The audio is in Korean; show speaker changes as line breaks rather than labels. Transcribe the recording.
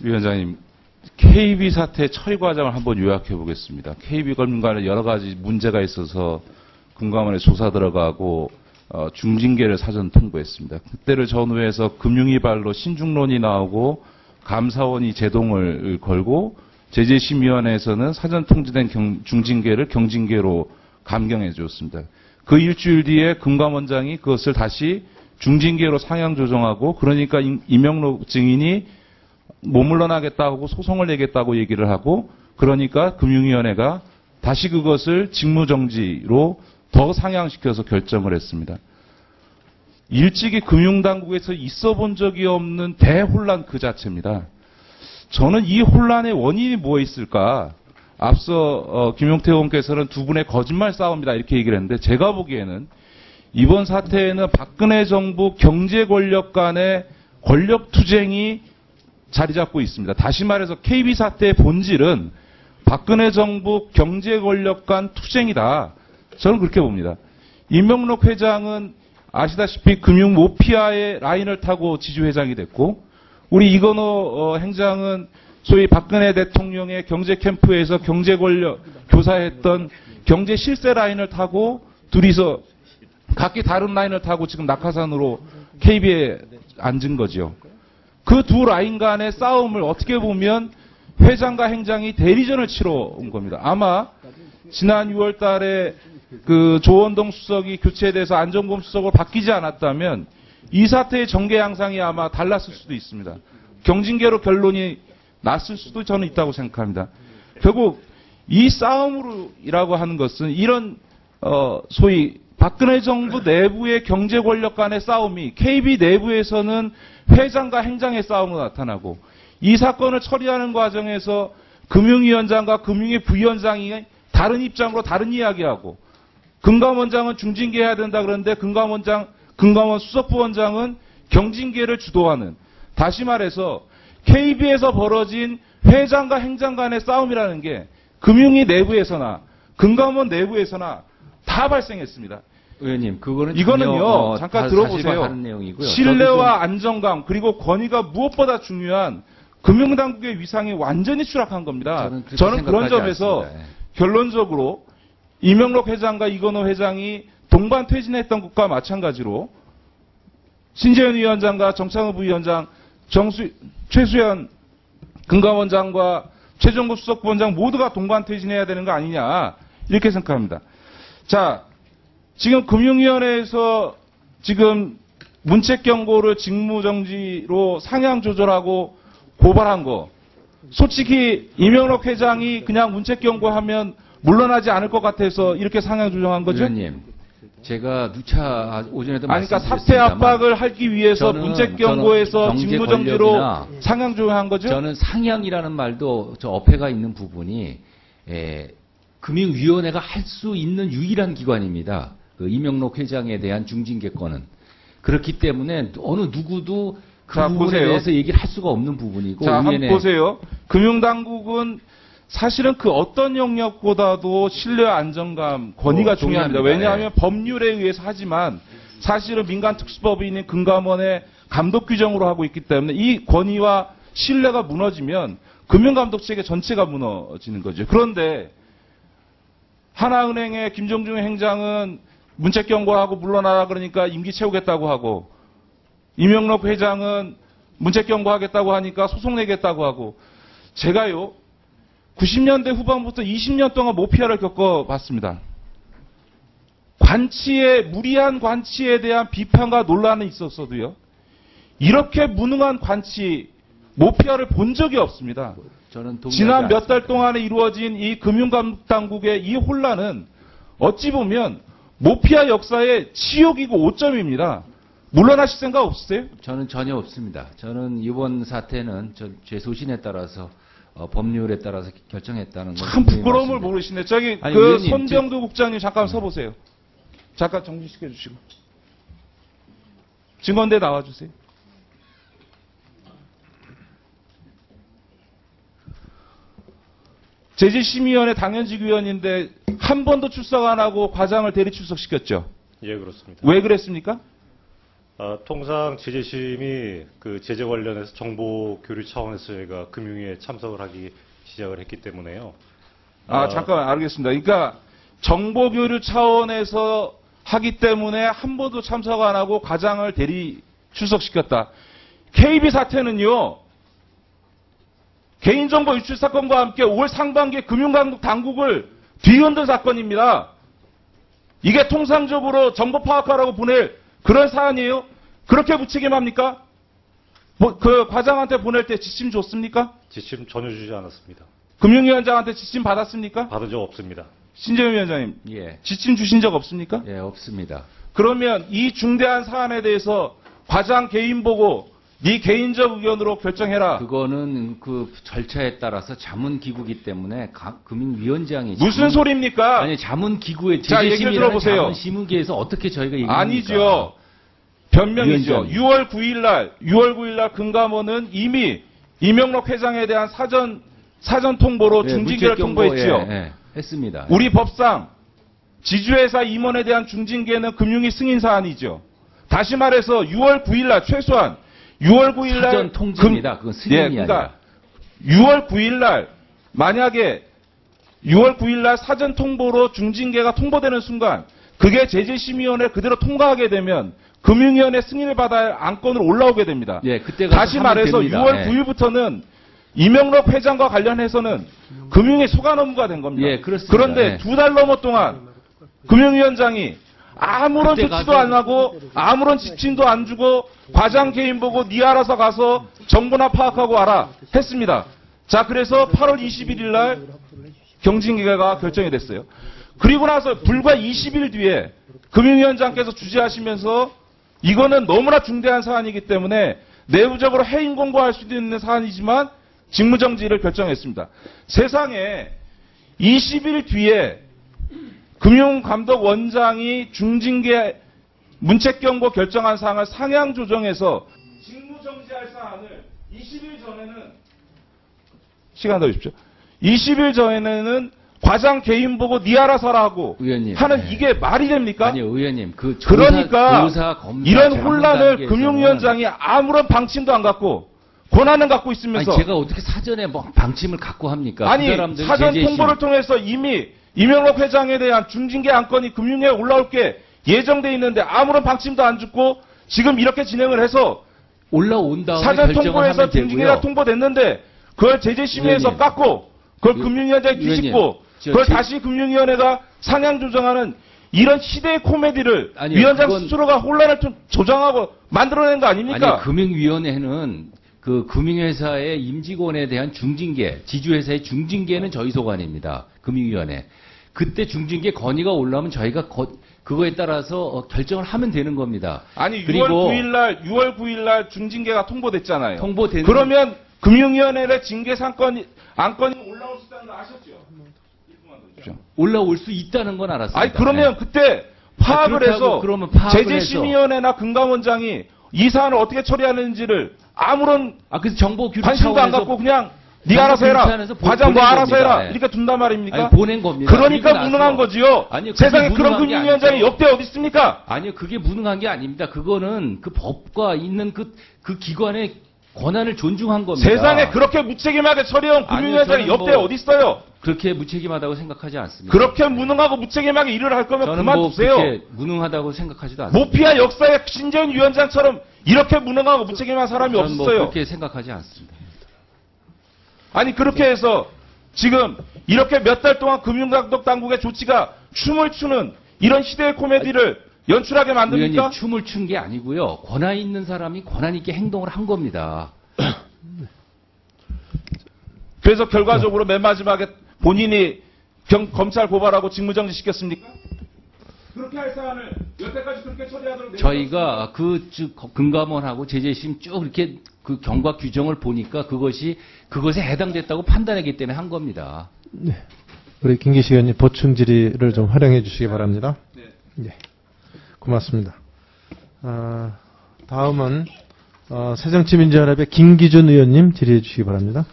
위원장님, KB 사태 처리 과정을 한번 요약해 보겠습니다. KB 검문관에 여러 가지 문제가 있어서 금감원에 조사 들어가고 어, 중징계를 사전 통보했습니다. 그때를 전후해서 금융위발로 신중론이 나오고 감사원이 제동을 걸고 제재심의원회에서는 사전 통지된 경- 중징계를 경징계로 감경해 주었습니다. 그 일주일 뒤에 금감원장이 그것을 다시 중징계로 상향 조정하고 그러니까 임- 이명록 증인이 못 물러나겠다고 소송을 내겠다고 얘기를 하고 그러니까 금융위원회가 다시 그것을 직무정지로 더 상향시켜서 결정을 했습니다. 일찍이 금융당국에서 있어 본 적이 없는 대혼란 그 자체입니다. 저는 이 혼란의 원인이 뭐에 있을까? 앞서 어, 김용태 의원께서는 두 분의 거짓말 싸움이다 이렇게 얘기를 했는데 제가 보기에는 이번 사태에는 박근혜 정부 경제 권력 간의 권력 투쟁이 자리 잡고 있습니다. 다시 말해서 KB 사태의 본질은 박근혜 정부 경제 권력 간 투쟁이다. 저는 그렇게 봅니다. 임명록 회장은 아시다시피 금융 모피아의 라인을 타고 지주회장이 됐고 우리 이건호 어, 행장은 소위 박근혜 대통령의 경제 캠프에서 경제 권력 교사했던 경제 실세 라인을 타고 둘이서 각기 다른 라인을 타고 지금 낙하산으로 KB에 앉은 거죠. 그 두 라인 간의 싸움을 어떻게 보면 회장과 행장이 대리전을 치러 온 겁니다. 아마 지난 6월 달에 그 조원동 수석이 교체돼서 안정범 수석으로 바뀌지 않았다면 이 사태의 전개 양상이 아마 달랐을 수도 있습니다. 경징계로 결론이 났을 수도 저는 있다고 생각합니다. 결국 이 싸움으로라고 하는 것은 이런 어 소위 박근혜 정부 내부의 경제 권력 간의 싸움이 KB 내부에서는 회장과 행장의 싸움으로 나타나고 이 사건을 처리하는 과정에서 금융위원장과 금융위 부위원장이 다른 입장으로 다른 이야기하고 금감원장은 중징계해야 된다 그러는데 금감원장 금감원 수석부원장은 경징계를 주도하는 다시 말해서 KB에서 벌어진 회장과 행장 간의 싸움이라는 게 금융위 내부에서나 금감원 내부에서나 다 발생했습니다.
의원님, 그거는
이거는요,
어,
잠깐
다
들어보세요. 신뢰와 안정감 그리고 권위가 무엇보다 중요한 금융당국의 위상이 완전히 추락한 겁니다.
저는
저는 그런 점에서.
예.
결론적으로 이명록 회장과 이건호 회장이 동반 퇴진했던 것과 마찬가지로 신재현 위원장과 정창훈 부위원장, 정수, 최수현 금감원장과 최종국 수석부원장 모두가 동반 퇴진해야 되는 거 아니냐 이렇게 생각합니다. 자, 지금 금융위원회에서 지금 문책 경고를 직무정지로 상향 조절하고 고발한 거 솔직히 이명록 회장이 그냥 문책 경고하면 물러나지 않을 것 같아서 이렇게 상향 조정한 거죠?
의원님, 제가 누차 오전에도
아니, 그러니까 사퇴 압박을 하기 위해서
저는-
문책 경고에서 직무정지로 상향 조정한 거죠?
저는 상향이라는 말도 저 어폐가 있는 부분이 에, 금융위원회가 할 수 있는 유일한 기관입니다. 그 이명록 회장에 대한 중징계권은 그렇기 때문에 어느 누구도 그
자,
부분에
보세요.
대해서 얘기를 할 수가 없는 부분이고
자, 한번 보세요. 금융당국은 사실은 그 어떤 영역보다도 신뢰와 안정감, 권위가
어,
중요합니다. 왜냐하면 법률에 의해서 하지만 사실은 민간 특수법인인 금감원의 감독 규정으로 하고 있기 때문에 이 권위와 신뢰가 무너지면 금융감독 체계 전체가 무너지는 거죠. 그런데 하나은행의 김종중 행장은 문책 경고하고 물러나라 그러니까 임기 채우겠다고 하고 이명록 회장은 문책 경고하겠다고 하니까 소송 내겠다고 하고 제가요 90년대 후반부터 20년 동안 모피아를 겪어봤습니다. 관치에 무리한 관치에 대한 비판과 논란은 있었어도요. 이렇게 무능한 관치 모피아를 본 적이 없습니다. 지난 몇 달. 동안에 이루어진 이 금융당국의 이 혼란은 어찌 보면 모피아 역사의 치욕이고 오점입니다. 물러나실 생각 없으세요?
저는 전혀 없습니다. 저는 이번 사태는 저- 제 소신에 따라서 어, 법률에 따라서 결정했다는
건참 부끄러움을. 모르시네. 저기
아니,
그
의원님,
손병두 국장님 잠깐 서보세요. 잠깐 정지시켜 주시고. 증언대 나와주세요. 제재심의위원회 당연직 위원인데 한 번도 출석 안 하고 과장을 대리 출석시켰죠.
예, 그렇습니다.
왜 그랬습니까?
아, 통상 제재심이 그 제재 관련해서 정보 교류 차원에서 저희가 금융위에 참석을 하기 시작을 했기 때문에요.
아,
어,
잠깐만, 알겠습니다. 그러니까, 정보 교류 차원에서 하기 때문에 한 번도 참석 안 하고 과장을 대리 출석시켰다. KB 사태는요, 개인정보 유출 사건과 함께 올 상반기에 금융당국 당국을 뒤흔든 사건입니다. 이게 통상적으로 정보 파악하라고 보낼 그런 사안이에요? 그렇게 무책임합니까? 뭐, 그 과장한테 보낼 때 지침 줬습니까?
지침 전혀 주지 않았습니다.
금융위원장한테 지침 받았습니까?
받은 적 없습니다.
신재현 위원장님,
예,
지침 주신 적 없습니까?
예, 없습니다.
그러면 이 중대한 사안에 대해서 과장 개인 보고 네 개인적 의견으로 결정해라.
그거는 그 절차에 따라서 자문기구기 때문에 각 금융위원장이
무슨
자문-
소리입니까?
아니 자문기구의
자, 얘기를 들어보세요.
자문심의계에서 어떻게 저희가 얘기합니까?
아니죠. 변명이죠.
위원장님.
6월 9일 날, 6월 9일 날 금감원은 이미 이명록 회장에 대한 사전 사전 통보로
예,
중징계를 통보했지요.
예, 예, 했습니다.
우리 법상 지주회사 임원에 대한 중징계는 금융위 승인 사안이죠. 다시 말해서 6월 9일 날 최소한 6월 9일 날
사전 통지입니다. 그건 승인이
예, 그러니까
아니라.
6월 9일 날 만약에 6월 9일 날 사전 통보로 중징계가 통보되는 순간 그게 제재심의위원회 그대로 통과하게 되면 금융위원회 승인을 받아야 할 안건으로 올라오게 됩니다.
예, 그때
다시 말해서
됩니다.
6월
예.
9일부터는 이명록 회장과 관련해서는 금융의 소관 업무가 된 겁니다.
예.
그런데
예.
두달 넘어 동안 금융위원장이 아무런 조치도 안 하고 아무런 지침도 안 주고 과장 개인 보고 네 알아서 가서 정보나 파악하고 와라 했습니다. 자 그래서 8월 21일 날 경징계가 결정이 됐어요. 그리고 나서 불과 20일 뒤에 금융위원장께서 주재하시면서 이거는 너무나 중대한 사안이기 때문에 내부적으로 해임 공고할 수도 있는 사안이지만 직무정지를 결정했습니다. 세상에 20일 뒤에 금융감독원장이 중징계 문책경고 결정한 사항을 상향 조정해서 직무정지할 사안을 20일 전에는 시간 더 주십시오. 20일 전에는 과장 개인 보고 니 알아서 하라고
의원님,
하는
네.
이게 말이 됩니까?
아니 의원님 그 조사,
그러니까
조사, 검사,
이런 혼란을 금융위원장이 아무런 방침도 안 갖고 권한은 갖고
아니
있으면서
제가 어떻게 사전에 뭐 방침을 갖고 합니까?
아니
그
사전 통보를 통해서 이미 이명록 회장에 대한 중징계 안건이 금융위에 올라올 게 예정돼 있는데 아무런 방침도 안 주고 지금 이렇게 진행을 해서
올라온 다음에
사전
하면
중징계가. 통보됐는데 그걸 제재심의에서. 깎고 그걸 금융위원장이
의원님.
뒤집고
저
그걸
지-
다시 금융위원회가 상향 조정하는 이런 시대의 코미디를
아니요,
위원장
그건-
스스로가 혼란을 좀 조장하고 만들어낸 거 아닙니까?
아니 금융위원회는 그 금융회사의 임직원에 대한 중징계, 지주회사의 중징계는 저희 소관입니다. 금융위원회. 그때 중징계 건의가 올라오면 저희가 거- 그거에 따라서 어, 결정을 하면 되는 겁니다.
아니 6월
그리고
9일 날 6월 9일 날 중징계가 통보됐잖아요.
통보된
그러면 금융위원회의 징계 상건이 안건이 올라올 수 있다는 거 아셨죠?
올라올 수 있다는 건 알았습니다.
아니 그러면
네.
그때 파악을
그렇다고
해서
그러면 파악을
제재심의위원회나 금감원장이 이 사안을 어떻게 처리하는지를 아무런
아 그래서 정보
관심도 안 갖고 그냥 네
정보
알아서 해라. 과장 뭐
보낸
알아서. 해라.
네.
이렇게 둔단 말입니까?
아니, 보낸 겁니다.
그러니까 무능한 거지요.
아니요, 그게
세상에 그런 금융위원장이. 역대 어디 있습니까?
아니요, 그게 무능한 게 아닙니다. 그거는 그 법과 있는 그, 그 기관의 권한을 존중한 겁니다.
세상에 그렇게 무책임하게 처리한
아니요,
금융위원장이 역대
뭐-
어디 있어요?
그렇게 무책임하다고 생각하지 않습니다.
그렇게 무능하고 무책임하게 일을 할 거면
뭐
그만두세요.
그렇게 무능하다고 생각하지도 않습니다.
모피아 역사의 신재현 위원장처럼 이렇게 무능하고 무책임한 사람이
저는 뭐
없어요.
그렇게 생각하지 않습니다.
아니 그렇게 해서 지금 이렇게 몇 달 동안 금융감독 당국의 조치가 춤을 추는 이런 시대의 코미디를 연출하게 만듭니까?
의원님 춤을 춘 게 아니고요. 권한 있는 사람이 권한 있게 행동을 한 겁니다.
그래서 결과적으로 맨 마지막에 본인이 경- 검찰 고발하고 직무정지 시켰습니까? 그렇게 할 사안을 여태까지 그렇게 처리하도록
저희가 그 즉, 금감원하고 제재심 쭉 이렇게 그 경과 규정을 보니까 그것이 그것에 해당됐다고 판단했기 때문에 한 겁니다.
우리 김기식 의원님 보충 질의를 좀 활용해 주시기 바랍니다.
네.
예. 고맙습니다. 아, 다음은 어, 새정치민주연합의 김기준 의원님 질의해 주시기 바랍니다.